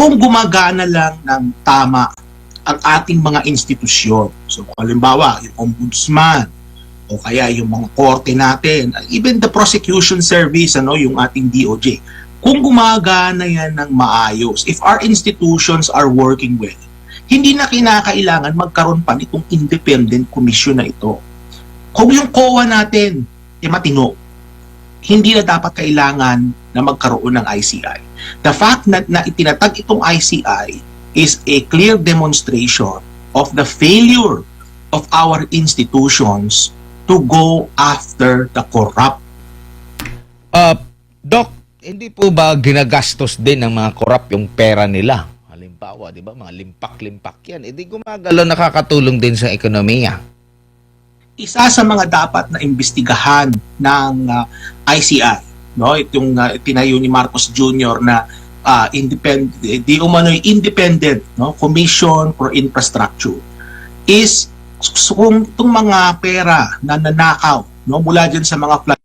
kung gumagana lang ng tama ang ating mga institusyon. So, halimbawa, yung ombudsman, o kaya yung mga korte natin, even the prosecution service, ano, yung ating DOJ, kung gumagana yan ng maayos, if our institutions are working well, hindi na kinakailangan magkaroon pa nitong independent commission na ito. Kung yung COA natin, eh matino, hindi na dapat kailangan na magkaroon ng ICI. The fact na, na itinatag itong ICI is a clear demonstration of the failure of our institutions to go after the corrupt. Uh, Doc, hindi po ba ginagastos din ng mga korap yung pera nila? Halimbawa, di ba, mga limpak-limpak yan. Hindi gumagalaw nakakatulong din sa ekonomiya. Isa sa mga dapat na imbestigahan ng uh, ICI, no, itong uh, tinayo ni Marcos Jr. na uh, independent di umano'y independent no? Commission for infrastructure is s- kung itong mga pera na nanakaw no? Mula dyan sa mga flood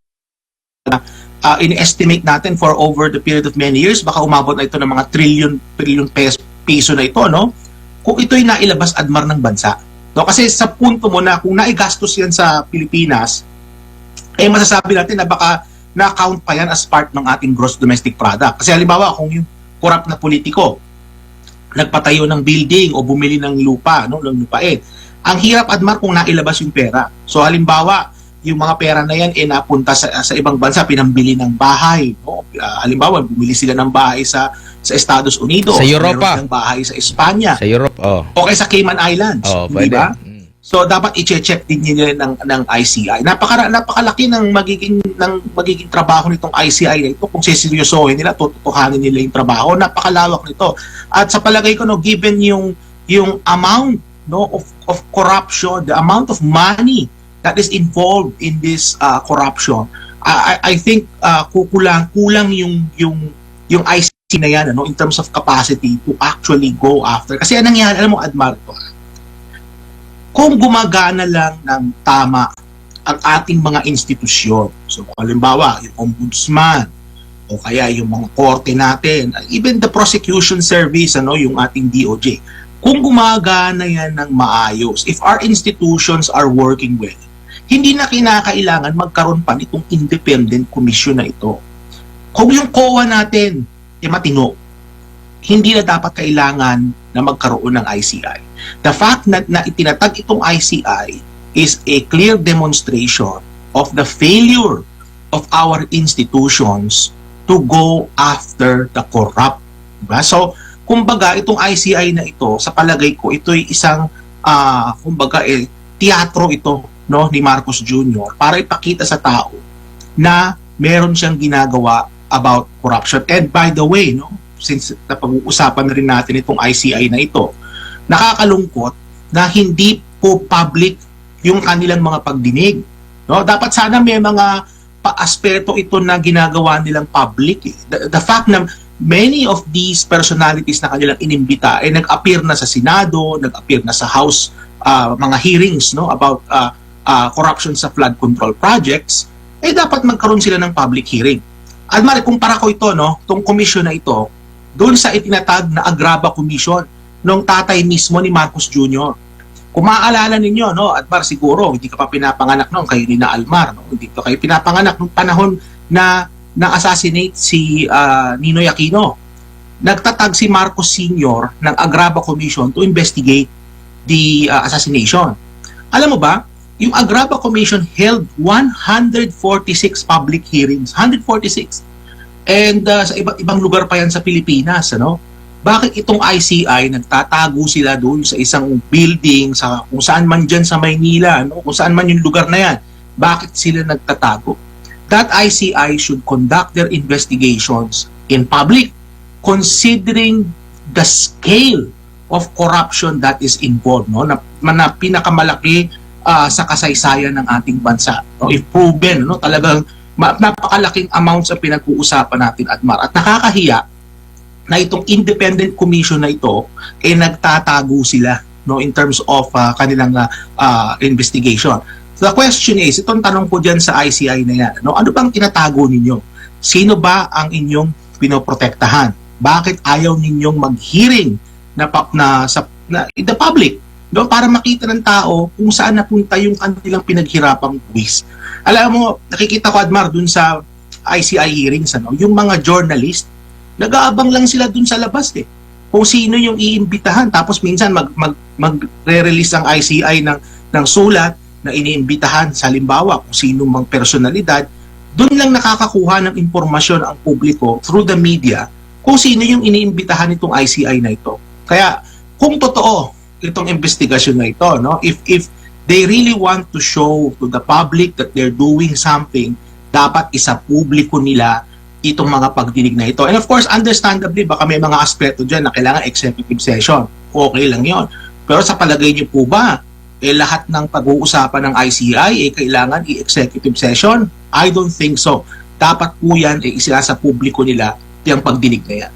na uh, in-estimate natin for over the period of many years baka umabot na ito ng mga trillion trillion peso, piso na ito no? Kung ito'y nailabas admar ng bansa no kasi sa punto mo na kung naigastos yan sa Pilipinas eh masasabi natin na baka na-count pa yan as part ng ating gross domestic product. Kasi halimbawa, kung yung corrupt na politiko, nagpatayo ng building o bumili ng lupa, no, ng lupain, ang hirap admar kung nailabas yung pera. So halimbawa, yung mga pera na yan eh napunta sa, sa ibang bansa, pinambili ng bahay. No? Ah, halimbawa, bumili sila ng bahay sa sa Estados Unidos. Sa Europa. Silang bahay sa Espanya. Sa Europe, oh. O kaya sa Cayman Islands. Oh, di pwede. ba? Mm. So dapat i-check din nila ng ng ICI. Napaka napakalaki ng magiging ng magiging trabaho nitong ICI na ito kung seseryosohin nila, tututuhanin nila yung trabaho. Napakalawak nito. At sa palagay ko no, given yung yung amount no of of corruption, the amount of money that is involved in this uh, corruption, I, I think uh, kukulang kulang yung yung yung ICI na yan ano in terms of capacity to actually go after. Kasi anong nangyari, alam mo Admar, ito, kung gumagana lang ng tama ang ating mga institusyon. So, halimbawa, yung ombudsman, o kaya yung mga korte natin, even the prosecution service, ano, yung ating DOJ, kung gumagana yan ng maayos, if our institutions are working well, hindi na kinakailangan magkaroon pa nitong independent commission na ito. Kung yung COA natin, eh matino, hindi na dapat kailangan na magkaroon ng ICI. The fact na, na itinatag itong ICI is a clear demonstration of the failure of our institutions to go after the corrupt. Diba? So, kumbaga, itong ICI na ito, sa palagay ko, ito'y isang, ah, kumbaga, eh, teatro ito no, ni Marcos Jr. para ipakita sa tao na meron siyang ginagawa about corruption. And by the way, no, since napag-uusapan na rin natin itong ICI na ito, nakakalungkot na hindi po public yung kanilang mga pagdinig. No? Dapat sana may mga pa-aspeto ito na ginagawa nilang public. eh. The, the fact na many of these personalities na kanilang inimbita ay nag-appear na sa Senado, nag-appear na sa House uh, mga hearings no about uh, uh, corruption sa flood control projects, eh dapat magkaroon sila ng public hearing. At mari, kumpara ko ito, no, itong commission na ito, doon sa itinatag na Agraba Commission nung tatay mismo ni Marcos Jr. Kung maaalala ninyo, no, at bar siguro, hindi ka pa pinapanganak noon, kayo ni na Almar, no, hindi pa kayo pinapanganak nung panahon na na-assassinate si ah, Ninoy Aquino. Nagtatag si Marcos Sr. ng Agraba Commission to investigate the ah, assassination. Alam mo ba, yung Agraba Commission held 146 public hearings. 146. And uh, sa iba't ibang lugar pa yan sa Pilipinas, ano? Bakit itong ICI nagtatago sila doon sa isang building sa kung saan man diyan sa Maynila, ano? Kung saan man yung lugar na yan. Bakit sila nagtatago? That ICI should conduct their investigations in public considering the scale of corruption that is involved no na, na pinakamalaki ah, sa kasaysayan ng ating bansa. No if proven no talagang napakalaking amounts ang pinag-uusapan natin Admar. At nakakahiya na itong independent commission na ito eh nagtatago sila no in terms of ah, kanilang ah, investigation. The question is itong tanong ko diyan sa ICI na yan no ano bang tinatago ninyo? Sino ba ang inyong pinoprotektahan? Bakit ayaw ninyong mag-hearing na, na, sa, na in the public no? para makita ng tao kung saan napunta yung kanilang pinaghirapang buwis. Alam mo, nakikita ko, Admar, dun sa ICI hearings, ano, yung mga journalist, nag-aabang lang sila dun sa labas eh. Kung sino yung iimbitahan. Tapos minsan mag, mag, magre-release ang ICI ng, ng sulat na iniimbitahan sa limbawa kung sino mang personalidad, doon lang nakakakuha ng impormasyon ang publiko through the media kung sino yung iniimbitahan nitong ICI na ito. Kaya kung totoo itong investigasyon na ito, no, if if they really want to show to the public that they're doing something, dapat isa publiko nila itong mga pagdinig na ito. And of course, understandably, baka may mga aspeto dyan na kailangan executive session. Okay lang yon. Pero sa palagay niyo po ba, eh lahat ng pag-uusapan ng ICI eh kailangan i-executive session? I don't think so. Dapat po yan eh isila sa publiko nila yung pagdinig na yan.